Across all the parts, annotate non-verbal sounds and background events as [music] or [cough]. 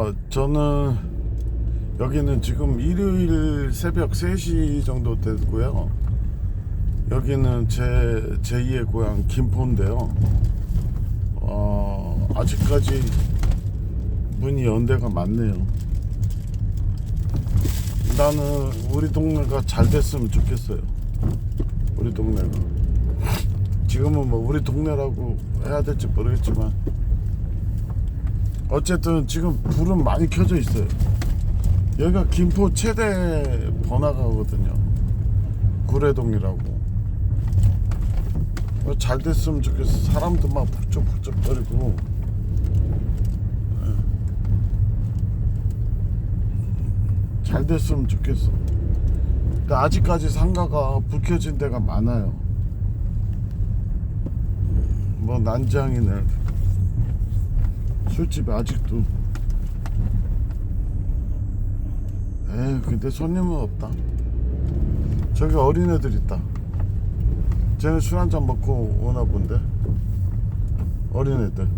어, 저는 여기는 지금 일요일 새벽 3시 정도 됐고요. 여기는 제 제2의 고향 김포인데요. 어, 아직까지 문이 연대가 많네요. 나는 우리 동네가 잘 됐으면 좋겠어요. 우리 동네가. 지금은 뭐 우리 동네라고 해야 될지 모르겠지만 어쨌든 지금 불은 많이 켜져 있어요. 여기가 김포 최대 번화가거든요. 구례동이라고. 어, 잘 됐으면 좋겠어. 사람도 막 북적북적거리고. 예. 잘 됐으면 좋겠어. 근데 아직까지 상가가 불 켜진 데가 많아요. 뭐 난장이네. 술집이 아직도. 에이 근데 손님은 없다. 저기 어린애들 있다. 쟤네 술 한잔 먹고 오나 본데? 어린애들.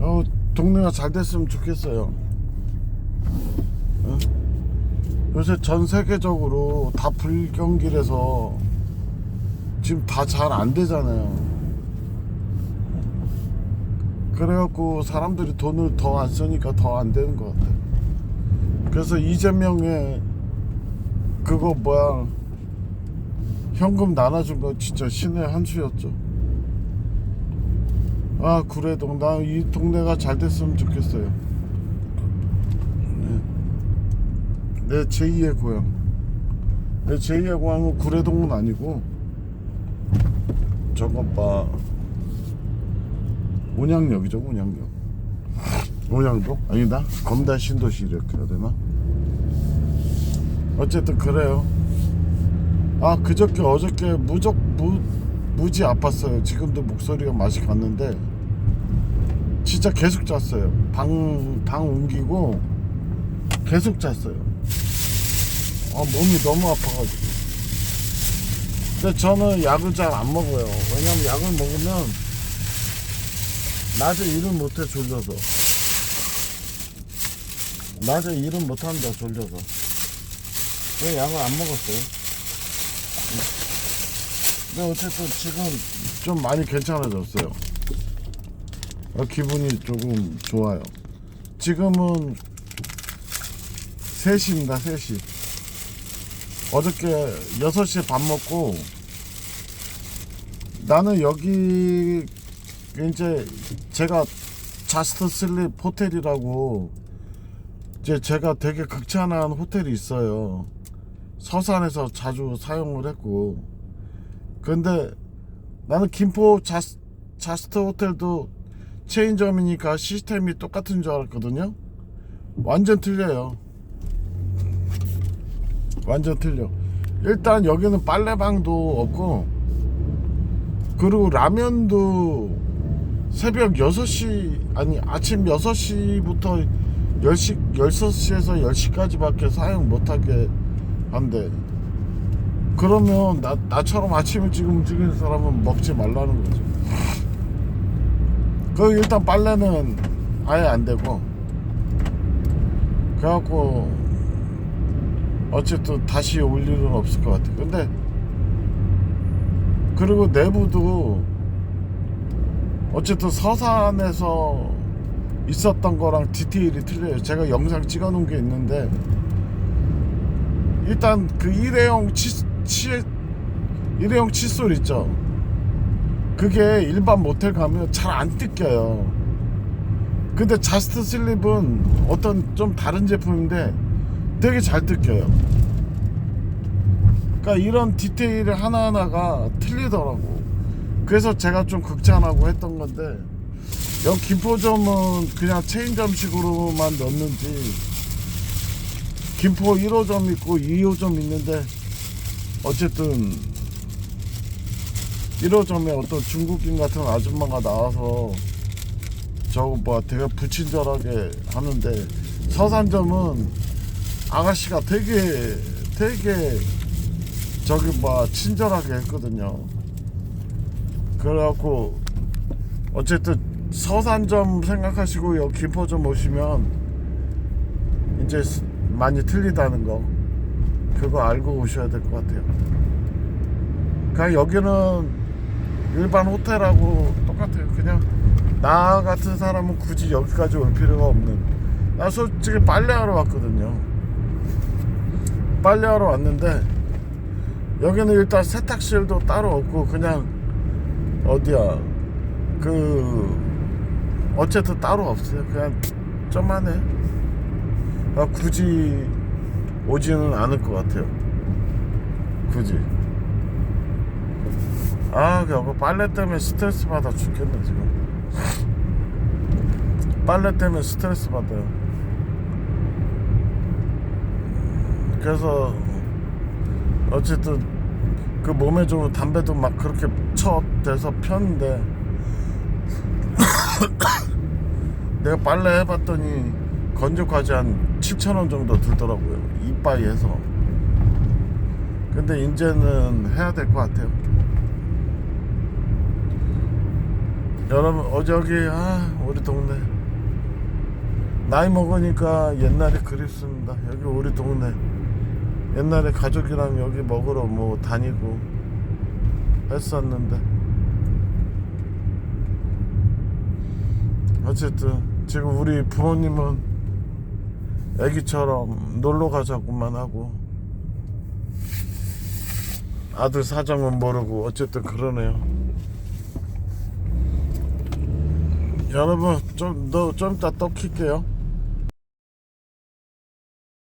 어 동네가 잘 됐으면 좋겠어요. 어? 요새 전 세계적으로 다 불경길에서 지금 다 잘 안 되잖아요 그래갖고 사람들이 돈을 더 안 쓰니까 더 안 되는 것 같아. 그래서 이재명의 그거 뭐야 현금 나눠준 거 진짜 신의 한 수였죠. 아 구례동 나 이 동네가 잘 됐으면 좋겠어요. 네. 내 제2의 고향. 내 제2의 고향은 구례동은 아니고 저것 봐. 온양역이죠 온양역. 온양도? 아니다. 검단 신도시 이렇게 해야 되나? 어쨌든 그래요. 아 그저께 어저께 무적 무, 무지 아팠어요. 지금도 목소리가 맛이 갔는데 진짜 계속 잤어요. 방, 방 옮기고 계속 잤어요. 아 몸이 너무 아파가지고. 근데 저는 약을 잘 안 먹어요. 왜냐면 약을 먹으면 낮에 일을 못해 졸려서. 낮에 일은 못한다 졸려서. 왜 약을 안 먹었어요? 근데 어쨌든 지금 좀 많이 괜찮아졌어요. 어, 기분이 조금 좋아요. 지금은 3시입니다 3시. 어저께 6시에 밥 먹고 나는 여기 이제 제가 자스트 슬립 호텔이라고 이제 제가 되게 극찬한 호텔이 있어요. 서산에서 자주 사용을 했고 근데 나는 김포 자스, 자스트 호텔도 체인점이니까 시스템이 똑같은 줄 알았거든요. 완전 틀려요. 완전 틀려. 일단 여기는 빨래방도 없고 그리고 라면도 새벽 6시 아니 아침 6시부터 10시 6시에서 10시까지밖에 사용 못하게 한대. 그러면 나, 나처럼 아침 일찍 움직이는 사람은 먹지 말라는 거죠. 그 일단 빨래는 아예 안 되고. 그래갖고 어쨌든 다시 올 일은 없을 것 같아 근데 그리고 내부도 어쨌든 서산에서 있었던 거랑 디테일이 틀려요. 제가 영상 찍어 놓은 게 있는데 일단 그 일회용 치, 치 일회용 칫솔 있죠. 그게 일반 모텔 가면 잘 안 뜯겨요. 근데 자스트 슬립은 어떤 좀 다른 제품인데 되게 잘 뜯겨요. 그러니까 이런 디테일 하나하나가 틀리더라고. 그래서 제가 좀 극찬하고 했던 건데 여기 김포점은 그냥 체인점식으로만 넣는지 김포 1호점 있고 2호점 있는데 어쨌든 1호점에 어떤 중국인 같은 아줌마가 나와서 저거 뭐 되게 불친절하게 하는데 서산점은 아가씨가 되게 되게 저기 뭐 친절하게 했거든요. 그래갖고 어쨌든 서산점 생각하시고 여기 김포점 오시면 이제 스- 많이 틀리다는 거 그거 알고 오셔야 될 것 같아요. 그냥 여기는 일반 호텔하고 똑같아요. 그냥 나 같은 사람은 굳이 여기까지 올 필요가 없는. 나 솔직히 빨래하러 왔거든요. 빨래하러 왔는데 여기는 일단 세탁실도 따로 없고 그냥 어디야 그 어쨌든 따로 없어요. 그냥 좀만 해. 아, 굳이 오지는 않을 것 같아요. 굳이. 아, 여기 빨래 때문에 스트레스 받아 죽겠네 지금. 빨래 때문에 스트레스 받아요. 그래서 어쨌든 그 몸에 좋은 담배도 막 그렇게 쳐 대서 폈는데 [coughs] 내가 빨래 해봤더니 건조까지 한 7천 원 정도 들더라고요 이빠이 해서. 근데 이제는 해야 될 것 같아요. 여러분 어 저기 아 우리 동네. 나이 먹으니까 옛날이 그립습니다. 여기 우리 동네 옛날에 가족이랑 여기 먹으러 뭐 다니고 했었는데. 어쨌든 지금 우리 부모님은 애기처럼 놀러 가자고만 하고 아들 사정은 모르고 어쨌든 그러네요. 여러분 좀너좀 이따 또 킬게요